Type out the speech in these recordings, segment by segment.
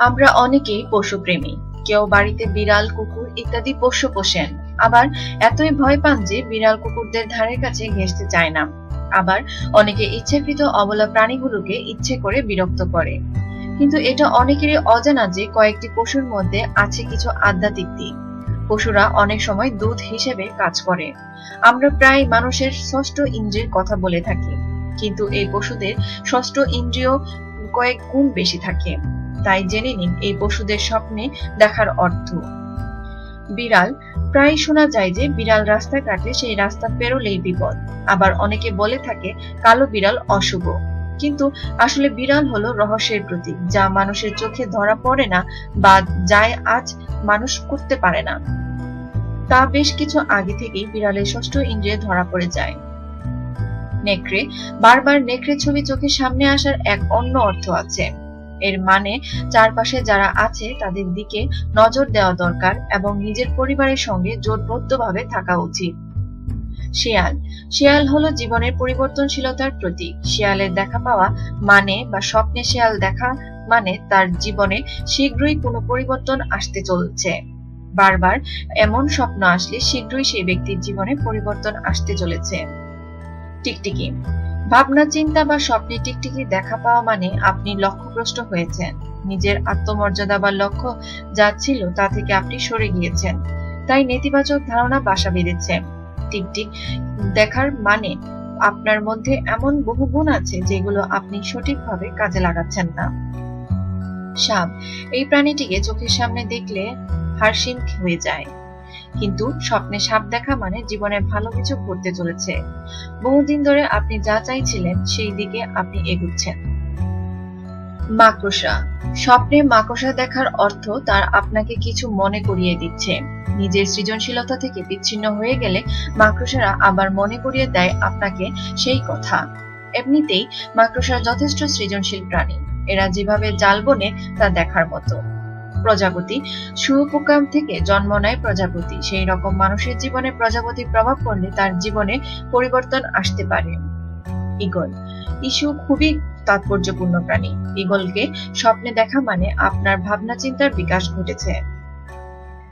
আমরা অনেকেই পশুপ্রেমী। কেউ বাড়িতে বিড়াল, কুকুর ইত্যাদি পশু পোষেন। আবার এতই ভয় পান যে বিড়াল, কুকুরদের ধারে কাছে ঘেঁষতে চায় না। আবার অনেকে ইচ্ছাকৃত অবলা প্রাণীগুলোকে ইচ্ছে করে বিরক্ত করে। কিন্তু এটা অনেকেরই অজানা যে কয়েকটি পশুর মধ্যে আছে কিছু আধ্যাত্মিক দিক। পশুরা অনেক সময় দুধ হিসেবে কাজ করে। আমরা প্রায় মানুষের ষষ্ঠ ইন্দ্রিয়ের কথা বলে থাকি। কিন্তু এই পশুদের ষষ্ঠ ইন্দ্রিয় কয়েক গুণ বেশি থাকে। তাই জেনে নিন এই পশুদের স্বপ্নে দেখার অর্থ। বিড়াল, প্রায় শোনা যায় যে বিড়াল রাস্তা কাটলে সেই রাস্তা পেরোলেই বিপদ। আবার অনেকে বলে থাকে, কালো বিড়াল অশুভ। কিন্তু আসলে বিড়াল হলো রহস্যের প্রতীক, যা মানুষের চোখে ধরা পড়ে না বা যায় আজ মানুষ করতে পারে না। তা বেশ কিছু আগে থেকেই বিড়ালের ষষ্ঠ ইন্দ্রিয়ে ধরা পড়ে যায়। নেকড়ে, বারবার নেকড়ে ছবি চোখের সামনে আসার এক অন্য অর্থ আছে। এর মানে চারপাশে যারা আছে তাদের দিকে নজর দেওয়া দরকার এবং নিজের পরিবারের সঙ্গে জোটবদ্ধভাবে থাকা উচিত। শিয়াল। শিয়াল হলো জীবনের পরিবর্তনশীলতার প্রতীক। শিয়ালের দেখা পাওয়া মানে বা স্বপ্নে শিয়াল দেখা মানে তার জীবনে শীঘ্রই কোনো পরিবর্তন আসতে চলছে। বারবার এমন স্বপ্ন আসলে শীঘ্রই সেই ব্যক্তির জীবনে পরিবর্তন আসতে চলেছে। টিকটিকি। ভাবনা, চিন্তা বা স্বপ্নে টিকটিকি দেখা পাওয়া মানে আপনি লক্ষ্যভ্রষ্ট হয়েছেন। নিজের আত্মমর্যাদা বা লক্ষ্য যা ছিল তা থেকে আপনি সরে গিয়েছেন। তাই নেতিবাচক ধারণা বাসা বেঁধেছে। টিকটিক দেখার মানে আপনার মধ্যে এমন বহু গুণ আছে যেগুলো আপনি সঠিকভাবে কাজে লাগাচ্ছেন না। সাপ, এই প্রাণীটিকে চোখের সামনে দেখলে হারসিন হয়ে যায়। কিন্তু স্বপ্নে সাপ দেখা মানে জীবনে ভালো কিছু ঘটতে চলেছে। বহুদিন ধরে আপনি যা চাইছিলেন, সেই দিকে আপনি এগুচ্ছেন। মাকড়সা। স্বপ্নে মাকড়সা দেখার অর্থ তার আপনাকে কিছু মনে করিয়ে দিচ্ছে। নিজের সৃজনশীলতা থেকে বিচ্ছিন্ন হয়ে গেলে মাকড়সারা আবার মনে করিয়ে দেয় আপনাকে সেই কথা। এমনিতেই মাকড়সা যথেষ্ট সৃজনশীল প্রাণী। এরা যেভাবে জাল বনে, তা দেখার মতো। প্রজাপতি। শুয়োপোকা থেকে জন্ম নেয় প্রজাপতি। সেই রকম মানুষের জীবনে প্রজাপতি প্রভাব পড়লে তার জীবনে পরিবর্তন আসতে পারে। ইগল ইস্যু খুবই তাৎপর্যপূর্ণ প্রাণী। ইগলকে স্বপ্নে দেখা মানে আপনার ভাবনা চিন্তার বিকাশ ঘটেছে।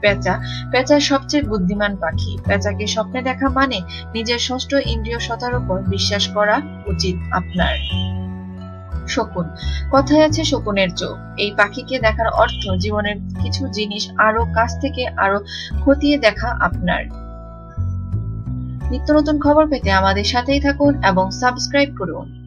পেঁচা। পেঁচা সবচেয়ে বুদ্ধিমান পাখি। পেঁচাকে স্বপ্নে দেখা মানে নিজের ষষ্ঠ ইন্দ্রিয় সতার উপর বিশ্বাস করা উচিত আপনার। শকুন। কথায় আছে শকুনের চোখ। এই পাখিকে দেখার অর্থ জীবনের কিছু জিনিস আরও কাছ থেকে আরও খতিয়ে দেখা আপনার। নিত্য নতুন খবর পেতে আমাদের সাথেই থাকুন এবং সাবস্ক্রাইব করুন।